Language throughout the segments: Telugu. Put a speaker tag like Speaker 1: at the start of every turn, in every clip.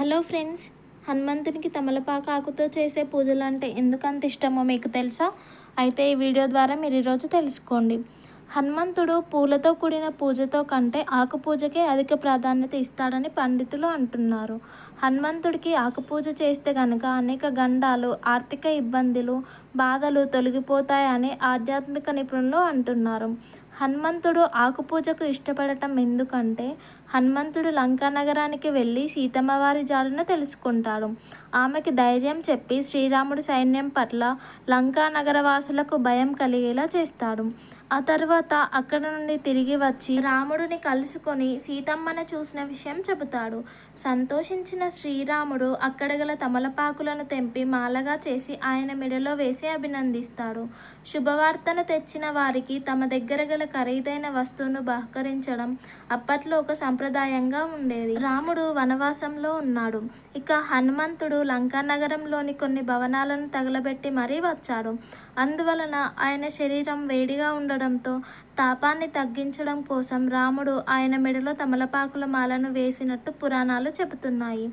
Speaker 1: హలో ఫ్రెండ్స్ హనుమంతునికి తమలపాకు ఆకుతో చేసే పూజలు అంటే ఎందుకంత ఇష్టమో మీకు తెలుసా? అయితే ఈ వీడియో ద్వారా మీరు ఈరోజు తెలుసుకోండి. హనుమంతుడు పూలతో కూడిన పూజతో కంటే ఆకు పూజకే అధిక ప్రాధాన్యత ఇస్తాడని పండితులు అంటున్నారు. హనుమంతుడికి ఆకు పూజ చేస్తే కనుక అనేక గండాలు ఆర్థిక ఇబ్బందులు బాధలు తొలగిపోతాయని ఆధ్యాత్మిక నిపుణులు అంటున్నారు. హనుమంతుడు ఆకుపూజకు ఇష్టపడటం ఎందుకంటే హనుమంతుడు లంకా నగరానికి వెళ్ళి సీతమ్మ వారి జాడను తెలుసుకుంటాడు. ఆమెకి ధైర్యం చెప్పి శ్రీరాముడు సైన్యం పట్ల లంకా నగరవాసులకు భయం కలిగేలా చేస్తాడు. ఆ తర్వాత అక్కడ నుండి తిరిగి వచ్చి రాముడిని కలుసుకొని సీతమ్మను చూసిన విషయం చెబుతాడు. సంతోషించిన శ్రీరాముడు అక్కడ గల తమలపాకులను తెంపి మాలగా చేసి ఆయన మెడలో వేసి అభినందిస్తాడు. శుభవార్తను తెచ్చిన వారికి తమ దగ్గర గల ఖరీదైన వస్తువును బహకరించడం అప్పట్లో ఒక సంప్రదాయంగా ఉండేది. రాముడు వనవాసంలో ఉన్నాడు. ఇక హనుమంతుడు లంకా నగరంలోని కొన్ని భవనాలను తగలబెట్టి మరీ వచ్చాడు. అందువలన ఆయన శరీరం వేడిగా ఉండడంతో తాపాన్ని తగ్గించడం కోసం రాముడు ఆయన మెడలో తమలపాకుల మాలను వేసినట్టు పురాణాలు చెబుతున్నాయి.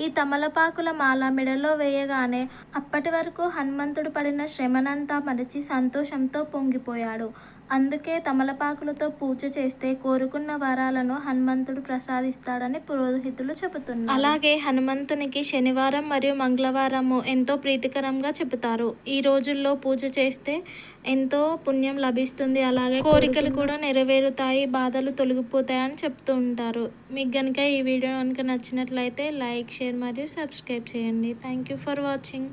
Speaker 1: ఈ తమలపాకుల మాల మెడలో వేయగానే అప్పటి వరకు హనుమంతుడు పడిన శ్రమనంతా మరచి సంతోషంతో పొంగిపోయాడు. అందుకే తమలపాకులతో పూజ చేస్తే కోరుకున్న వరాలను హనుమంతుడు ప్రసాదిస్తాడని పురోహితులు చెబుతున్నారు. అలాగే హనుమంతునికి శనివారం మరియు మంగళవారము ఎంతో ప్రీతికరంగా చెబుతారు. ఈ రోజుల్లో పూజ చేస్తే ఎంతో పుణ్యం లభిస్తుంది. అలాగే కోరిక కోరికలు కూడా నెరవేరుతాయి బాధలు తొలగిపోతాయని చెప్తూ ఉంటారు. మీకు కనుక ఈ వీడియో కనుక నచ్చినట్లయితే లైక్ షేర్ మరియు సబ్స్క్రైబ్ చేయండి. Thank you for watching